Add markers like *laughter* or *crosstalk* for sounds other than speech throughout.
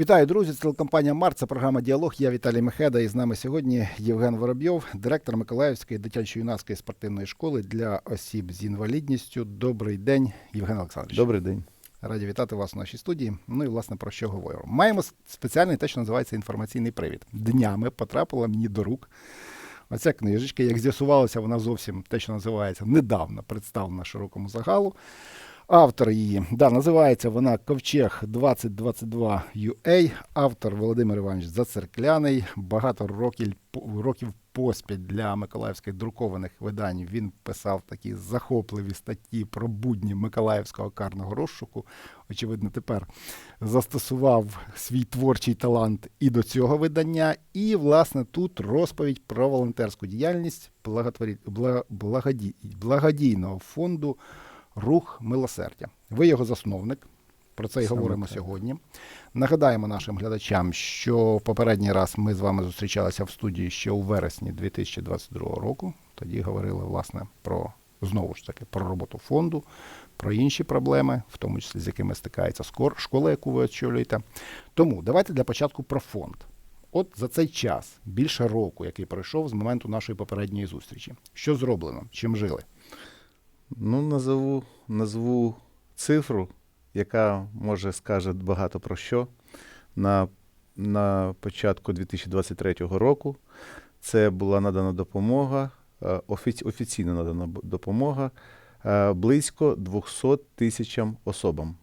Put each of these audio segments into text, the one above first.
Вітаю, друзі! Це телекомпанія Март. Це програма Діалог. Я Віталій Мехеда. І з нами сьогодні Євген Воробйов, директор Миколаївської дитячо-юнацької спортивної школи для осіб з інвалідністю. Добрий день, Євген Олександрович. Добрий день. Раді вітати вас у нашій студії. Ну і власне про що говоримо. Маємо спеціальний те, що називається інформаційний привід. Днями потрапила мені до рук. Оця книжечка, як з'ясувалося, вона зовсім те, що називається недавно представлена широкому загалу. Автор її, да, називається вона Ковчег 2022 UA. Автор Володимир Іванович Зацеркляний. Багато років, років поспіль для миколаївських друкованих видань він писав такі захопливі статті про будні миколаївського карного розшуку. Очевидно, тепер застосував свій творчий талант і до цього видання. І, власне, тут розповідь про волонтерську діяльність благодійного фонду Рух милосердя. Ви його засновник. Про це і Саме говоримо так. сьогодні. Нагадаємо нашим глядачам, що попередній раз ми з вами зустрічалися в студії ще у вересні 2022 року. Тоді говорили власне про знову ж таки про роботу фонду, про інші проблеми, в тому числі з якими стикається скор- школа, яку ви очолюєте. Тому давайте для початку про фонд. От за цей час, більше року, який пройшов з моменту нашої попередньої зустрічі. Що зроблено? Чим жили? Ну, назову, назву цифру, яка може скаже багато про що. На, на початку 2023 року це була надана допомога, е, офіці, офіційно надана допомога е, близько 200 тисячам особам.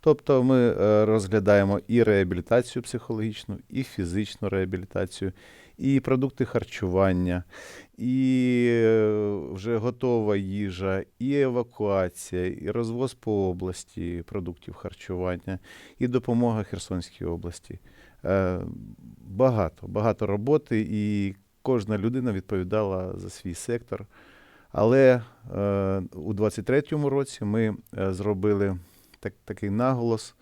Тобто ми е, розглядаємо і реабілітацію психологічну, і фізичну реабілітацію, і продукти харчування, і е, вже готова їжа, і евакуація, і розвоз по області продуктів харчування, і допомога Херсонській області. Е, Багато, багато роботи, і кожна людина відповідала за свій сектор. Але е, у 23-му році ми зробили так, такий наголос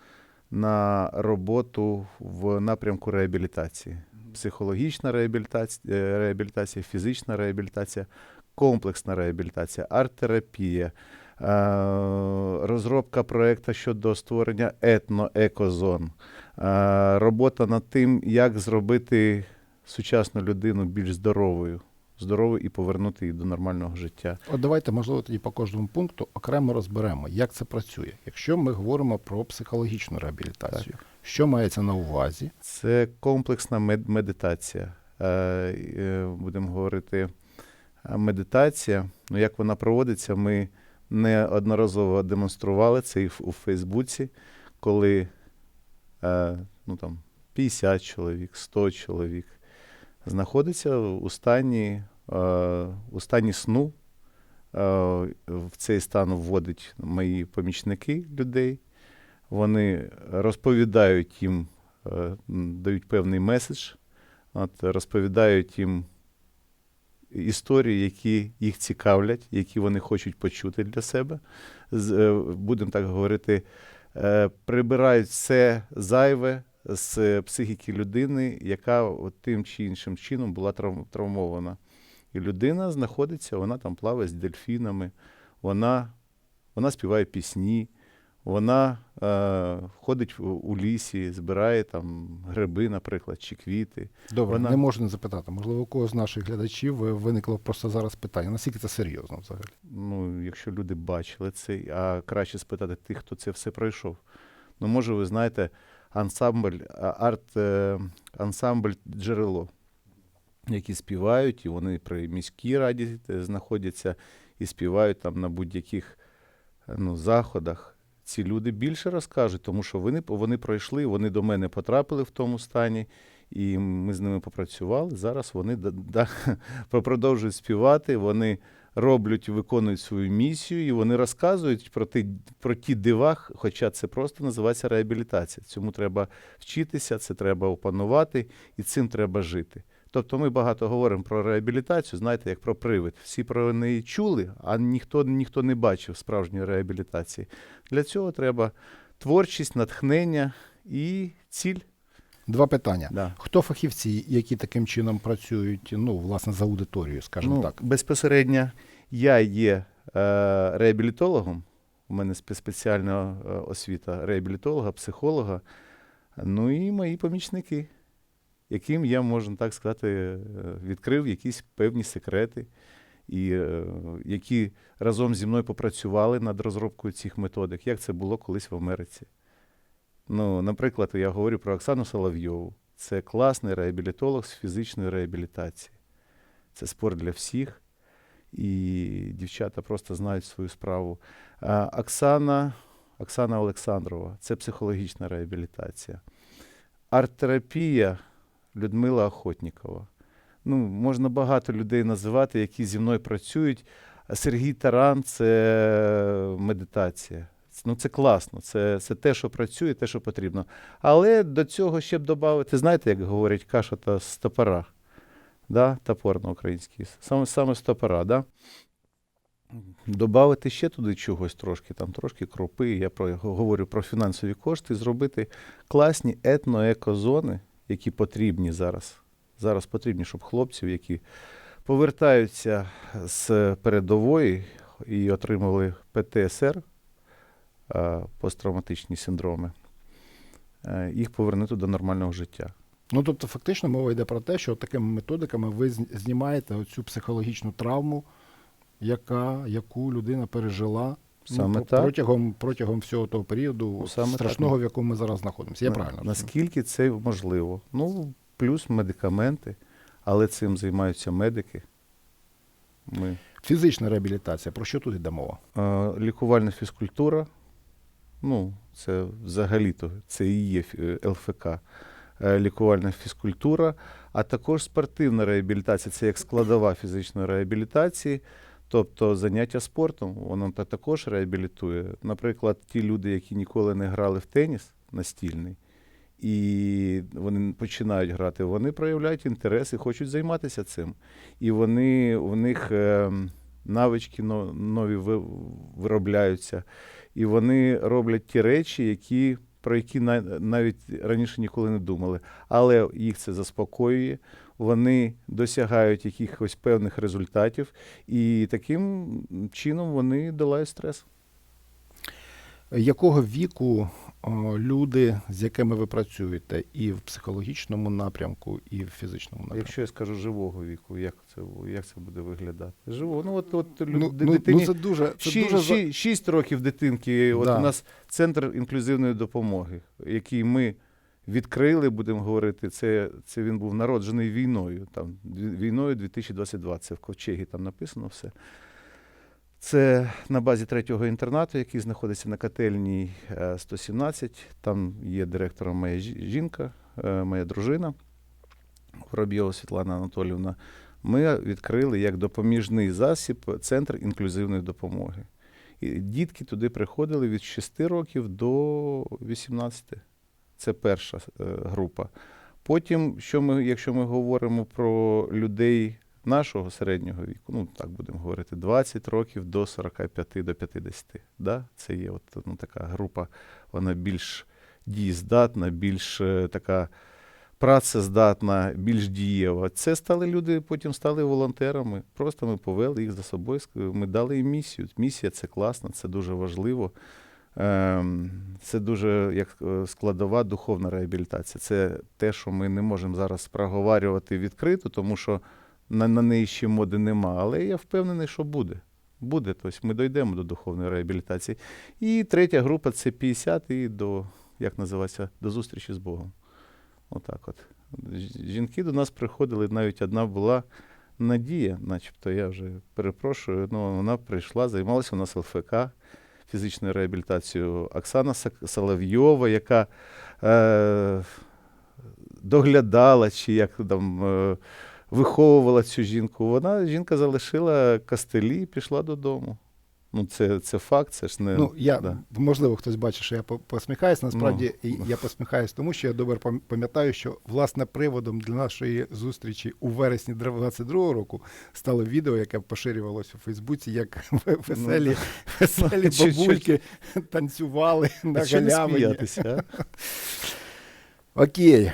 на роботу в напрямку реабілітації. Психологічна реабілітація, е, реабілітація, фізична реабілітація, комплексна реабілітація, арт-терапія, е, розробка проєкту щодо створення етно-екозон, е, робота над тим, як зробити сучасну людину більш здоровою, здоровою і повернути її до нормального життя. От давайте, можливо, тоді по кожному пункту окремо розберемо, як це працює. Якщо ми говоримо про психологічну реабілітацію, що мається на увазі? Це комплексна мед- медитація. Е, е, Будемо говорити, медитація. Ну, як вона проводиться, ми неодноразово демонстрували це і в- у Фейсбуці, коли е, ну, там, 50 чоловік, 100 чоловік знаходиться у стані, е, у стані сну. Е, В цей стан вводять мої помічники людей. Вони розповідають їм е, дають певний меседж, от, розповідають їм історії, які їх цікавлять, які вони хочуть почути для себе. Будемо так говорити, прибирають все зайве з психіки людини, яка от тим чи іншим чином була трав- травмована. І людина знаходиться, вона там плаває з дельфінами, вона, вона співає пісні. Вона е, ходить у, лісі, збирає там гриби, наприклад, чи квіти. Добре, Вона- не можу не запитати. Можливо, у когось з наших глядачів е, виникло просто зараз питання. Наскільки це серйозно взагалі? Ну, якщо люди бачили це, а краще спитати тих, хто це все пройшов. Ну, може, ви знаєте, ансамбль, арт, е, ансамбль джерело, які співають, і вони при міській раді е, знаходяться і співають там на будь-яких е, ну, заходах. Ці люди більше розкажуть, тому що вони, вони пройшли, вони до мене потрапили в тому стані, і ми з ними попрацювали. Зараз вони да, *laughs* да, продовжують співати, вони роблять, виконують свою місію, і вони розказують про ті, про ті дива, хоча це просто називається реабілітація. Цьому треба вчитися, це треба опанувати, і цим треба жити. Тобто ми багато говоримо про реабілітацію, знаєте, як про привид. Всі про неї чули, а ніхто, ніхто не бачив справжньої реабілітації. Для цього треба творчість, натхнення і ціль. Два питання. Да. Хто фахівці, які таким чином працюють, ну, власне, за аудиторією, скажімо ну, так? Безпосередньо я є е, реабілітологом. У мене спеціальна е, освіта реабілітолога, психолога. Ну і мої помічники, яким я, можна так сказати, е, відкрив якісь певні секрети, і е, які разом зі мною попрацювали над розробкою цих методик, як це було колись в Америці. Ну, наприклад, я говорю про Оксану Соловйову. Це класний реабілітолог з фізичної реабілітації. Це спорт для всіх, і дівчата просто знають свою справу. А, Оксана, Оксана Олександрова це психологічна реабілітація. Арт-терапія Людмила Охотнікова. Ну, можна багато людей називати, які зі мною працюють. Сергій Таран це медитація. Ну, це класно, це, це те, що працює, те, що потрібно. Але до цього ще б додати, знаєте, як говорять, каша та з топора. Да? Топор на українській. Саме, саме топора, да? Добавити ще туди чогось трошки, там трошки кропи. Я про, говорю про фінансові кошти, зробити класні етно-екозони, які потрібні зараз. Зараз потрібні, щоб хлопців, які повертаються з передової і отримали ПТСР, посттравматичні синдроми, е, їх повернути до нормального життя. Ну, тобто, фактично мова йде про те, що такими методиками ви знімаєте оцю психологічну травму, яка, яку людина пережила Саме ну, так. протягом, протягом всього того періоду Ну, саме страшного, так. в якому ми зараз знаходимося. Я На- правильно? Наскільки це можливо? Ну, плюс медикаменти, але цим займаються медики. Ми Фізична реабілітація, про що тут йде мова? Е, Лікувальна фізкультура, ну, це взагалі-то це і є ЛФК. Е, Лікувальна фізкультура, а також спортивна реабілітація це як складова фізичної реабілітації, тобто заняття спортом, воно також реабілітує. Наприклад, ті люди, які ніколи не грали в теніс настільний, і вони починають грати, вони проявляють інтерес і хочуть займатися цим. І вони, в них е, навички нові виробляються, і вони роблять ті речі, які, про які на- навіть раніше ніколи не думали. Але їх це заспокоює, вони досягають якихось певних результатів, і таким чином вони долають стрес. Якого віку люди, з якими ви працюєте, і в психологічному напрямку, і в фізичному напрямку? Якщо я скажу живого віку, як це, як це буде виглядати? Живого. Ну, от, от Ну, ну, дитині ну, це дуже, це Ші- дуже ші- Шість років дитинки. От Да. у нас центр інклюзивної допомоги, який ми відкрили, будемо говорити. Це, це він був народжений війною. Там війною 2022. Це в ковчегі там написано все. Це на базі третього інтернату, який знаходиться на котельній е, 117. Там є директором моя жінка, е, моя дружина Воробйова Світлана Анатолівна. Ми відкрили як допоміжний засіб центр інклюзивної допомоги. І дітки туди приходили від 6 років до 18. Це перша е, група. Потім, що ми, якщо ми говоримо про людей нашого середнього віку, ну так будемо говорити, 20 років до 45 до 50. Да? Це є от, ну, така група, вона більш дієздатна, більш е, така працездатна, більш дієва. Це стали люди, потім стали волонтерами. Просто ми повели їх за собою, ми дали їм місію. Місія це класно, це дуже важливо. Ем, Це дуже як е, складова духовна реабілітація. Це те, що ми не можемо зараз проговорювати відкрито, тому що на, на неї ще моди нема. Але я впевнений, що буде. Буде, тобто ми дійдемо до духовної реабілітації. І третя група це 50 і до, як називається, до зустрічі з Богом. Отак от. Жінки до нас приходили, навіть одна була Надія, начебто, я вже перепрошую, ну, вона прийшла, займалася у нас ЛФК фізичною реабілітацією. Оксана Соловйова, яка е, доглядала чи як там. Е, Виховувала цю жінку, вона жінка залишила кастелі і пішла додому. Ну, це, це факт, це ж не. Ну, я, да. можливо, хтось бачить, що я по- посміхаюсь. Насправді Ну. я посміхаюсь, тому що я добре пам'ятаю, що власне приводом для нашої зустрічі у вересні 22-го року стало відео, яке поширювалося у Фейсбуці, як *laughs* веселі, веселі *laughs* Ну, бабульки танцювали на А що *laughs* галявині. Окей.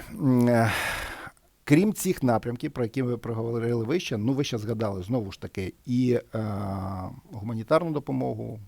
Крім цих напрямків, про які ви проговорили вище, ну ви ще згадали знову ж таки і е, гуманітарну допомогу,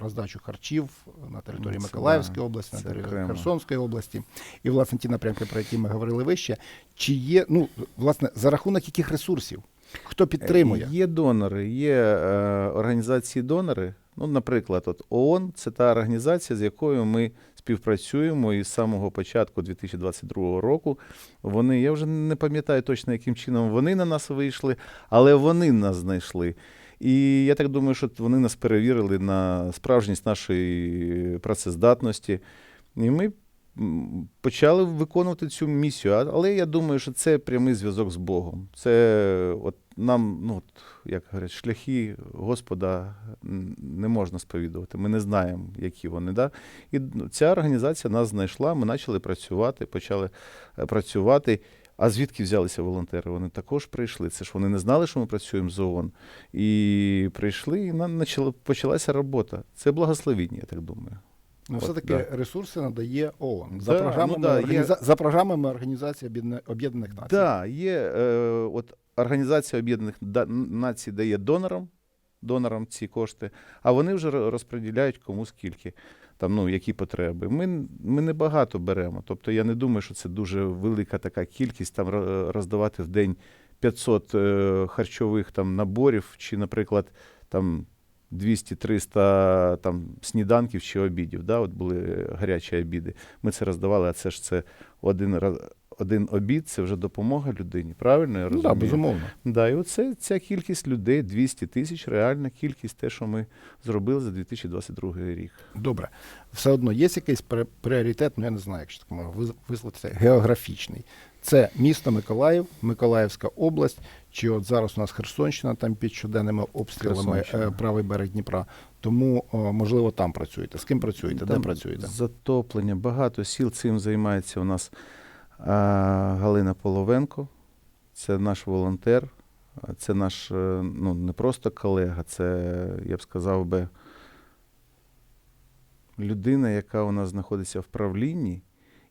роздачу харчів на території Ну, це Миколаївської області, на території окремо. Херсонської області, і власне ті напрямки, про які ми говорили вище. Чи є ну власне за рахунок яких ресурсів? Хто підтримує? Е, Є донори, є е, організації донори. Ну, наприклад, от ООН це та організація, з якою ми співпрацюємо і з самого початку 2022 року. Вони, я вже не пам'ятаю точно, яким чином вони на нас вийшли, але вони нас знайшли. І я так думаю, що вони нас перевірили на справжність нашої працездатності. І ми почали виконувати цю місію. Але я думаю, що це прямий зв'язок з Богом. Це от нам, ну, от, як говорять, шляхи Господа не можна сповідувати. Ми не знаємо, які вони. Да? І ну, ця організація нас знайшла, ми почали працювати, почали е, працювати. А звідки взялися волонтери? Вони також прийшли. Це ж вони не знали, що ми працюємо з ООН. І прийшли, і почалася робота. Це благословіння, я так думаю. Ну, все-таки да. ресурси надає ООН за Да, програмами, ну да, є- за програмами Організації Об'єднаних Націй. Так, є е, от Організація Об'єднаних Націй дає донорам, донорам ці кошти, а вони вже розподіляють кому скільки, там, ну, які потреби. Ми, ми не багато беремо. Тобто я не думаю, що це дуже велика така кількість там роздавати в день 500 е, харчових там, наборів, чи, наприклад, там 200-300 там, сніданків чи обідів. Да? От були гарячі обіди. Ми це роздавали, а це ж це один раз. Один обід це вже допомога людині, правильно я Ну, да, безумовно. Да, і оце ця кількість людей, 200 тисяч, реальна кількість, те, що ми зробили за 2022 рік. Добре. Все одно є якийсь пріоритет, ну я не знаю, якщо так можна висловитися, географічний. Це місто Миколаїв, Миколаївська область, чи от зараз у нас Херсонщина, там під щоденними обстрілами е, правий берег Дніпра. Тому, можливо, там працюєте. З ким працюєте? Де працюєте? Затоплення, багато сіл цим займається у нас Галина Половенко, це наш волонтер, це наш е, ну, не просто колега, це, я б сказав би, людина, яка у нас знаходиться в правлінні,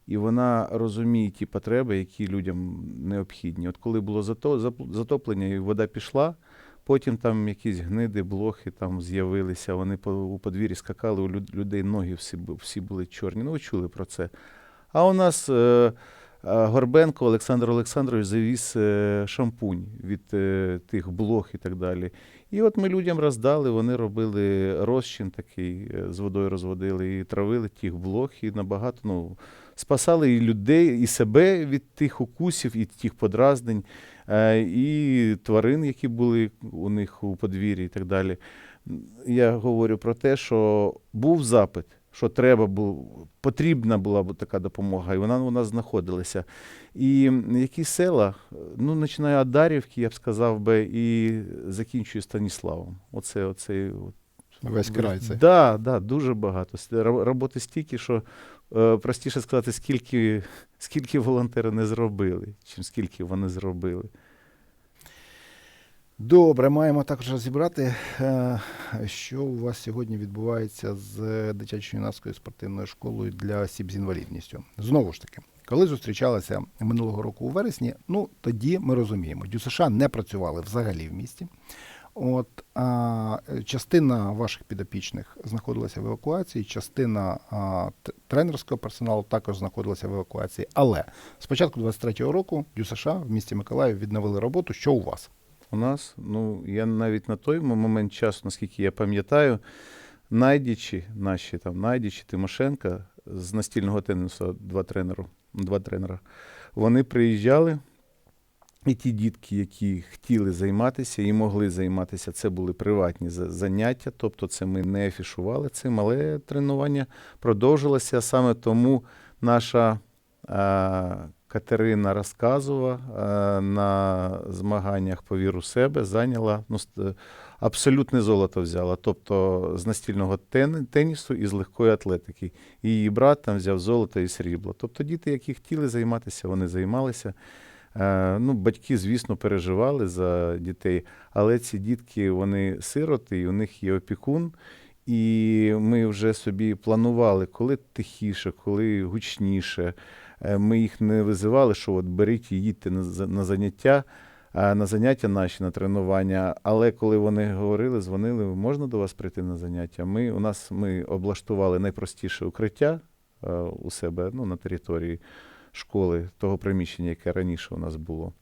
і вона розуміє ті потреби, які людям необхідні. От коли було затоплення і вода пішла, потім там якісь гниди, блохи там з'явилися, вони у подвір'ї скакали, у людей ноги всі, всі були чорні. Ну, ви чули про це. А у нас е, Горбенко Олександр Олександрович завіз е, шампунь від е, тих блох і так далі. І от ми людям роздали, вони робили розчин такий, е, з водою розводили і травили тих блох, і набагато ну, спасали і людей, і себе від тих укусів, і тих подразнень, е, і тварин, які були у них у подвір'ї і так далі. Я говорю про те, що був запит, що треба було, потрібна була б така допомога, і вона у нас знаходилася. І які села, ну, починаю від Дарівки, я б сказав би, і закінчую Станіславом. Оце, оце, от, Весь край це. Да, да, дуже багато. Роботи стільки, що е, простіше сказати, скільки, скільки волонтери не зробили, чим скільки вони зробили. Добре, маємо також розібрати, е, що у вас сьогодні відбувається з дитячою юнацькою спортивною школою для осіб з інвалідністю. Знову ж таки, коли зустрічалися минулого року у вересні, ну тоді ми розуміємо, ДЮСШ не працювали взагалі в місті. От а, частина ваших підопічних знаходилася в евакуації, частина а, тренерського персоналу також знаходилася в евакуації. Але з початку 23-го року ДЮСШ в місті Миколаїв відновили роботу. Що у вас? У нас, ну, я навіть на той момент часу, наскільки я пам'ятаю, найдічі, наші там найдічі Тимошенка з настільного тенісу, два тренеру, два тренера, вони приїжджали. І ті дітки, які хотіли займатися і могли займатися, це були приватні заняття, тобто це ми не афішували цим, але тренування продовжилося. Саме тому наша а, Катерина Розказова а, на змаганнях по віру себе зайняла ну, абсолютне золото взяла, тобто з настільного тен- тенісу і з легкої атлетики. Її брат там взяв золото і срібло. Тобто діти, які хотіли займатися, вони займалися. Е, Ну, батьки, звісно, переживали за дітей, але ці дітки вони сироти, і у них є опікун. І ми вже собі планували, коли тихіше, коли гучніше. Е, Ми їх не визивали, що от беріть і їдьте на, заняття, на заняття наші, на тренування. Але коли вони говорили, дзвонили, можна до вас прийти на заняття? Ми, у нас, ми облаштували найпростіше укриття е, у себе ну, на території школи, того приміщення, яке раніше у нас було.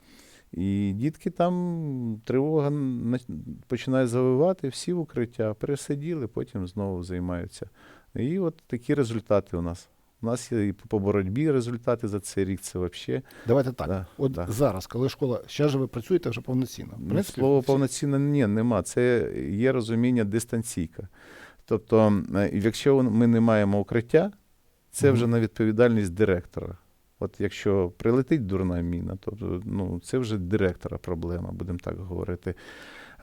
І дітки там тривога на- починає завивати, всі в укриття, пересиділи, потім знову займаються. І от такі результати у нас. У нас є і по боротьбі результати за цей рік. Це взагалі. Давайте так. Да, От да. зараз, коли школа, ще ж ви працюєте вже повноцінно. В Ну, принципі, Слово всі- повноцінно ні, нема. Це є розуміння дистанційка. Тобто, е, якщо ми не маємо укриття, це вже на відповідальність директора. От якщо прилетить дурна міна, то ну, це вже директора проблема, будемо так говорити.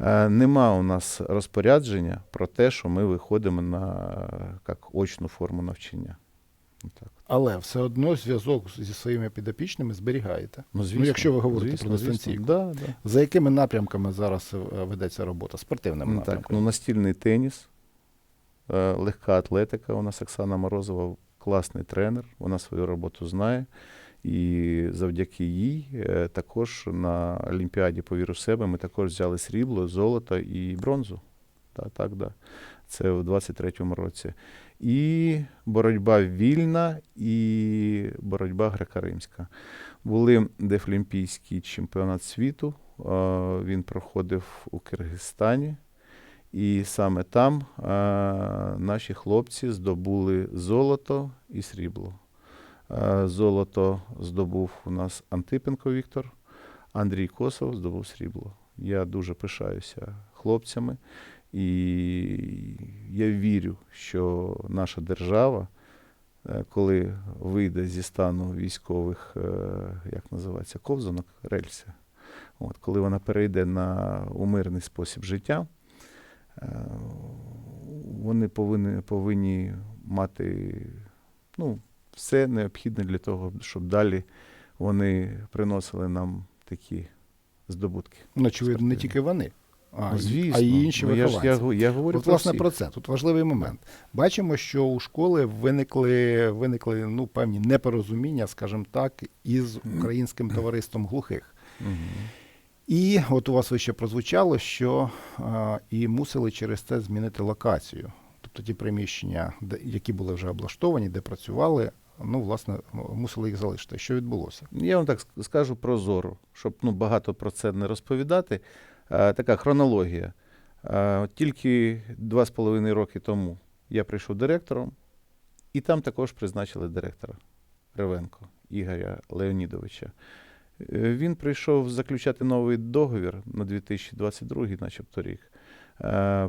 Е, Нема у нас розпорядження про те, що ми виходимо на як, очну форму навчання. Отак. Але все одно зв'язок зі своїми підопічними зберігаєте. Ну, Ну, якщо ви говорите про звісно. дистанційку. Да, да. За якими напрямками зараз е, ведеться робота? Спортивними Ну, так, напрямками? ну, настільний теніс, е, легка атлетика. У нас Оксана Морозова класний тренер, вона свою роботу знає. І завдяки їй е, також на Олімпіаді «Повір у себе ми також взяли срібло, золото і бронзу. Так, так, да. Це в 23-му році. І боротьба вільна, і боротьба греко-римська. Були дефлімпійський чемпіонат світу. Він проходив у Киргизстані. І саме там наші хлопці здобули золото і срібло. Золото здобув у нас Антипенко Віктор, Андрій Косов здобув срібло. Я дуже пишаюся хлопцями, і я вірю, що наша держава, е, коли вийде зі стану військових, е, як називається, ковзанок, рельси, от, коли вона перейде на у мирний спосіб життя, е, вони повинні, повинні мати ну, все необхідне для того, щоб далі вони приносили нам такі здобутки. Ну, очевидно, не тільки вони, а, Ну, звісно. а й інші Ну, я, вихованці. я, го- я говорю От, про власне, всіх. про це. Тут важливий момент. Бачимо, що у школи виникли, виникли ну, певні непорозуміння, скажімо так, із українським товариством глухих. І от у вас вище прозвучало, що а, і мусили через це змінити локацію. Тобто ті приміщення, де, які були вже облаштовані, де працювали, ну, власне, мусили їх залишити. Що відбулося? Я вам так скажу прозоро, щоб ну, багато про це не розповідати. Е, така хронологія. Е, тільки два з половиною роки тому я прийшов директором, і там також призначили директора Ревенко Ігоря Леонідовича. Е, Він прийшов заключати новий договір на 2022, начебто рік.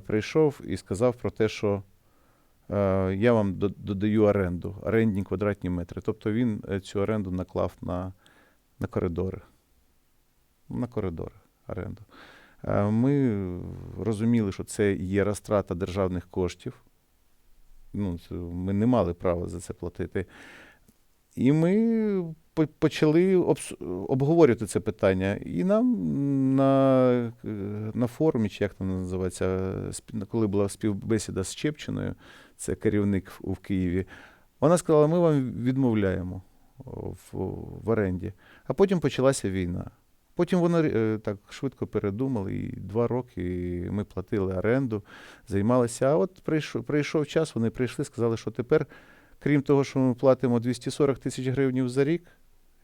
Прийшов і сказав про те, що я вам додаю оренду, орендні квадратні метри. Тобто він цю оренду наклав на, на коридори. На коридори оренду. Е, Ми розуміли, що це є розтрата державних коштів. Ну, ми не мали права за це платити. І ми почали обговорювати це питання. І нам на, е, на форумі, чи як там називається, коли була співбесіда з Чепчиною, це керівник в, в Києві, вона сказала: ми вам відмовляємо в, в оренді. А потім почалася війна. Потім вони е, так швидко передумали, і два роки ми платили оренду, займалися. А от прийшов, прийшов час, вони прийшли, сказали, що тепер, крім того, що ми платимо 240 тисяч гривень за рік,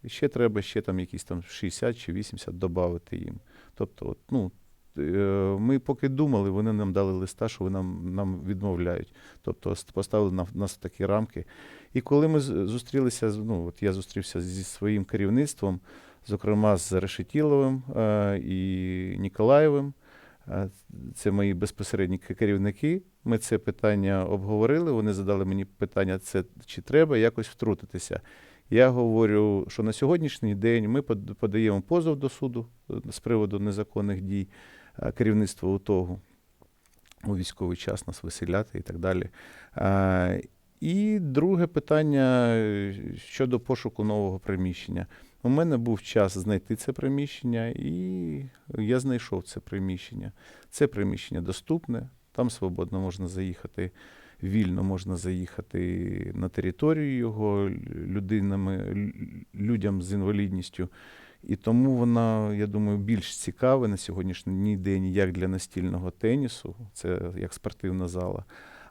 ще треба ще там якісь там 60 чи 80 додати їм. Тобто, от, ну, е, ми поки думали, вони нам дали листа, що вони нам, нам відмовляють. Тобто поставили на нас такі рамки. І коли ми зустрілися, ну, от я зустрівся зі своїм керівництвом, зокрема з Решетіловим е, і Ніколаєвим, е, це мої безпосередні керівники. Ми це питання обговорили. Вони задали мені питання, це чи треба якось втрутитися. Я говорю, що на сьогоднішній день ми подаємо позов до суду е, з приводу незаконних дій керівництва УТОГу у військовий час нас виселяти і так далі. І друге питання щодо пошуку нового приміщення. У мене був час знайти це приміщення, і я знайшов це приміщення. Це приміщення доступне, там свободно можна заїхати вільно можна заїхати на територію його людинами, людям з інвалідністю. І тому вона, я думаю, більш цікава на сьогоднішній день як для настільного тенісу, це як спортивна зала.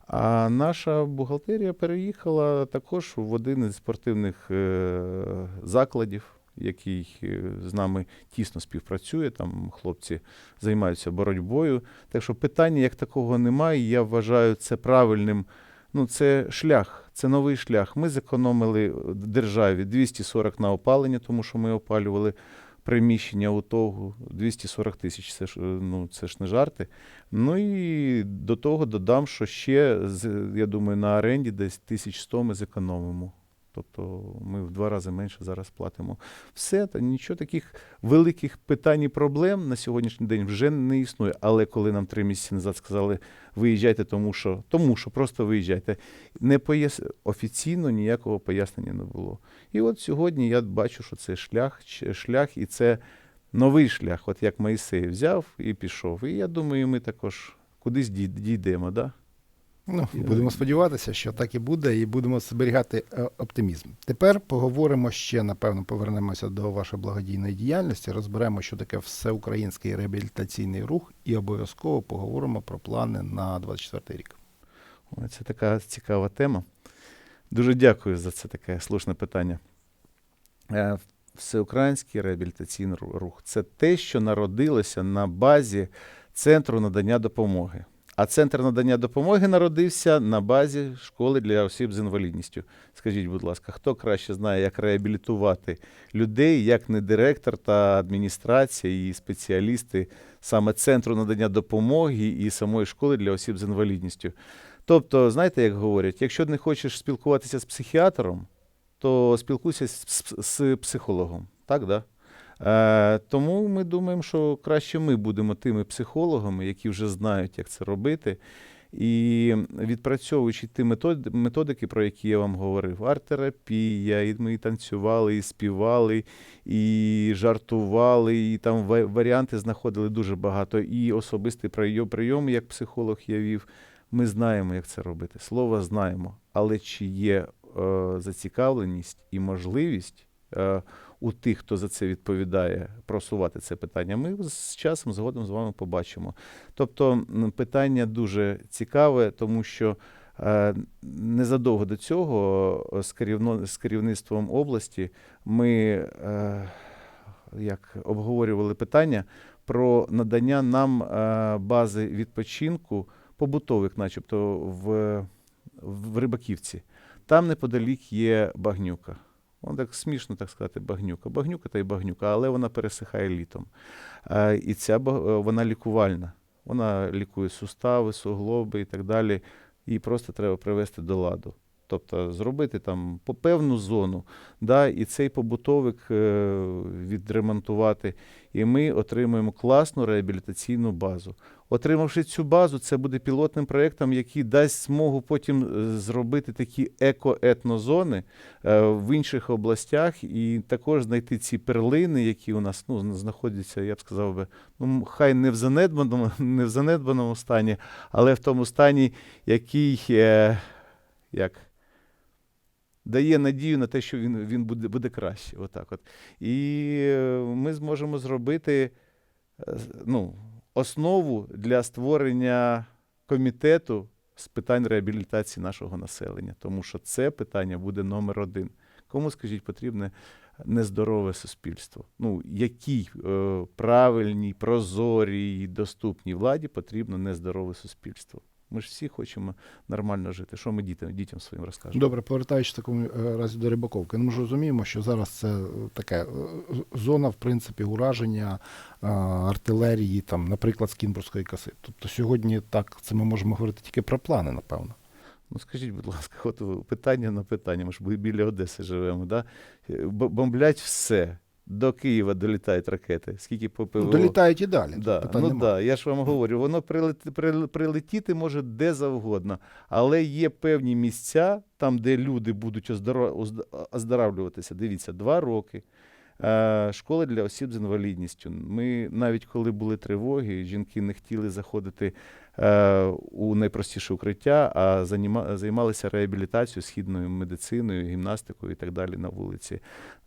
А наша бухгалтерія переїхала також в один із спортивних е, закладів, який е, з нами тісно співпрацює. Там хлопці займаються боротьбою. Так що питання як такого немає. Я вважаю це правильним. Ну, це шлях, це новий шлях. Ми зекономили державі 240 на опалення, тому що ми опалювали приміщення у того 240 тисяч. Це ж, е, ну, це ж не жарти. Ну і до того додам, що ще, я думаю, на оренді десь 1100 ми зекономимо. Тобто ми в два рази менше зараз платимо. Все, та нічого таких великих питань і проблем на сьогоднішній день вже не існує. Але коли нам три місяці назад сказали, виїжджайте, тому що, тому що просто виїжджайте, не пояс... офіційно ніякого пояснення не було. І от сьогодні я бачу, що це шлях, шлях, і це новий шлях, от як Моїсей взяв і пішов. І я думаю, ми також кудись дій- дійдемо, да? Ну, будемо сподіватися, що так і буде, і будемо зберігати е, оптимізм. Тепер поговоримо ще, напевно, повернемося до вашої благодійної діяльності, розберемо, що таке всеукраїнський реабілітаційний рух, і обов'язково поговоримо про плани на 24 рік. Це така цікава тема. Дуже дякую за це таке слушне питання. Е, Всеукраїнський реабілітаційний рух це те, що народилося на базі Центру надання допомоги. А центр надання допомоги народився на базі школи для осіб з інвалідністю. Скажіть, будь ласка, хто краще знає, як реабілітувати людей, як не директор та адміністрація і спеціалісти саме центру надання допомоги і самої школи для осіб з інвалідністю? Тобто, знаєте, як говорять, якщо не хочеш спілкуватися з психіатром, то спілкуйся з, психологом. Так, да? Е, тому ми думаємо, що краще ми будемо тими психологами, які вже знають, як це робити. І відпрацьовуючи ті методики, про які я вам говорив, арт-терапія, і ми танцювали, і співали, і жартували, і там ва- варіанти знаходили дуже багато. І особистий прийом як психолог я вів. Ми знаємо, як це робити. Слово знаємо. Але чи є е, зацікавленість і можливість е, у тих, хто за це відповідає, просувати це питання, ми з часом згодом з вами побачимо. Тобто питання дуже цікаве, тому що е, незадовго до цього е, з, керівництвом області ми е, як обговорювали питання про надання нам бази відпочинку побутових, начебто, в, в Рибаківці. Там неподалік є багнюка. Воно так смішно так сказати, багнюка. Багнюка та й багнюка, але вона пересихає літом. Е, І ця е, вона лікувальна. Вона лікує сустави, суглоби і так далі. Її просто треба привести до ладу. Тобто зробити там по певну зону, да, і цей побутовик е, відремонтувати. І ми отримуємо класну реабілітаційну базу. Отримавши цю базу, це буде пілотним проєктом, який дасть змогу потім е, зробити такі еко-етнозони е, в інших областях, і також знайти ці перлини, які у нас ну, знаходяться, я б сказав би, ну хай не в занедбаному, *laughs* не в занедбаному стані, але в тому стані, який е, як. Дає надію на те, що він, він буде, буде краще. Отак от. І е, ми зможемо зробити ну, основу для створення комітету з питань реабілітації нашого населення, тому що це питання буде номер один. Кому, скажіть, потрібне нездорове суспільство? Ну, якій е, правильній, прозорій, доступній владі потрібно нездорове суспільство? Ми ж всі хочемо нормально жити. Що ми дітям, дітям своїм розкажемо? Добре, повертаючись в такому е, разі до Рибаковки. Ну, ми ж розуміємо, що зараз це е, таке е, зона, в принципі, ураження артилерії, там, наприклад, з Кінбурзької коси. Тобто сьогодні так це ми можемо говорити тільки про плани, напевно. Ну, скажіть, будь ласка, *laughs* от питання на питання. Ми ж біля Одеси живемо, да? Бомблять все. До Києва долітають ракети. Скільки по ПВО? Ну, долітають і далі. Да, питань ну да, я ж вам говорю, воно прилет, прилетіти може де завгодно, але є певні місця, там, де люди будуть оздоравлюватися. Дивіться, два роки Е, Школи для осіб з інвалідністю. Ми навіть коли були тривоги, жінки не хотіли заходити е, у найпростіше укриття, а займалися реабілітацією, східною медициною, гімнастикою і так далі на вулиці.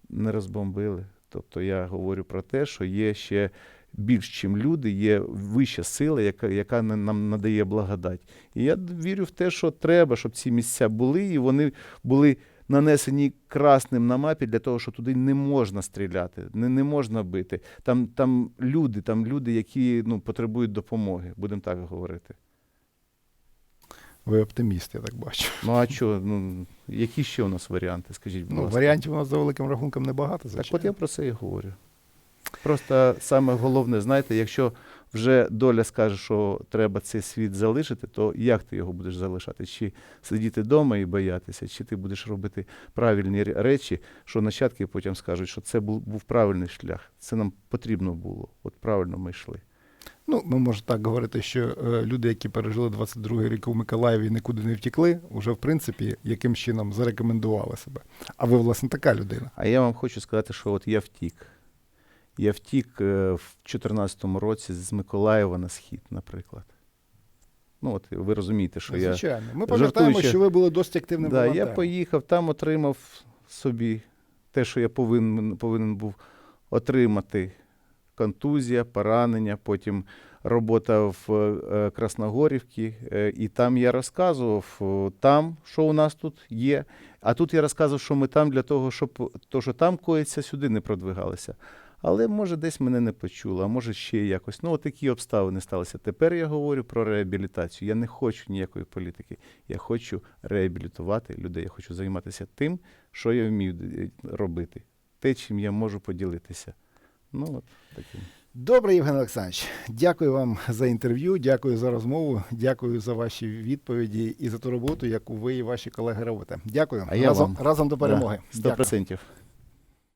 Не розбомбили. Тобто я говорю про те, що є ще більш чим люди, є вища сила, яка, яка нам надає благодать. І я вірю в те, що треба, щоб ці місця були, і вони були нанесені красним на мапі для того, що туди не можна стріляти, не, не можна бити. Там, там люди, там люди, які ну, потребують допомоги, будемо так говорити. Ви оптиміст, я так бачу. Ну а що, ну, які ще у нас варіанти? Скажіть, будь Ну, варіантів у нас за великим рахунком небагато, Так от я про це і говорю. Просто саме головне, знаєте, якщо вже доля скаже, що треба цей світ залишити, то як ти його будеш залишати? Чи сидіти вдома і боятися, чи ти будеш робити правильні речі, що нащадки потім скажуть, що це був правильний шлях. Це нам потрібно було. От правильно ми йшли. Ну, ми можемо так говорити, що е, люди, які пережили 22-й рік у Миколаєві і нікуди не втікли, вже в принципі яким чином зарекомендували себе. А ви, власне, така людина. А я вам хочу сказати, що от я втік. Я втік е, в 2014 році з Миколаєва на схід, наприклад. Ну, от ви розумієте, що я. Звичайно. Ми пам'ятаємо, жартуючи- що ви були досить активним Да, я поїхав, там отримав собі те, що я повинен, повинен був отримати. Контузія, поранення, потім робота в е, Красногорівці. е, І там я розказував, там, що у нас тут є. А тут я розказував, що ми там для того, щоб то, що там коїться, сюди не продвигалися. Але може десь мене не почули, а може ще якось. Ну, от такі обставини сталися. Тепер я говорю про реабілітацію. Я не хочу ніякої політики. Я хочу реабілітувати людей. Я хочу займатися тим, що я вмію е, робити, те, чим я можу поділитися. Ну, от такі. Добре, Євген Олександрович, дякую вам за інтерв'ю, дякую за розмову, дякую за ваші відповіді і за ту роботу, яку ви і ваші колеги робите. Дякую. А я разом, вам. разом до перемоги. Сто Дякую. процентів.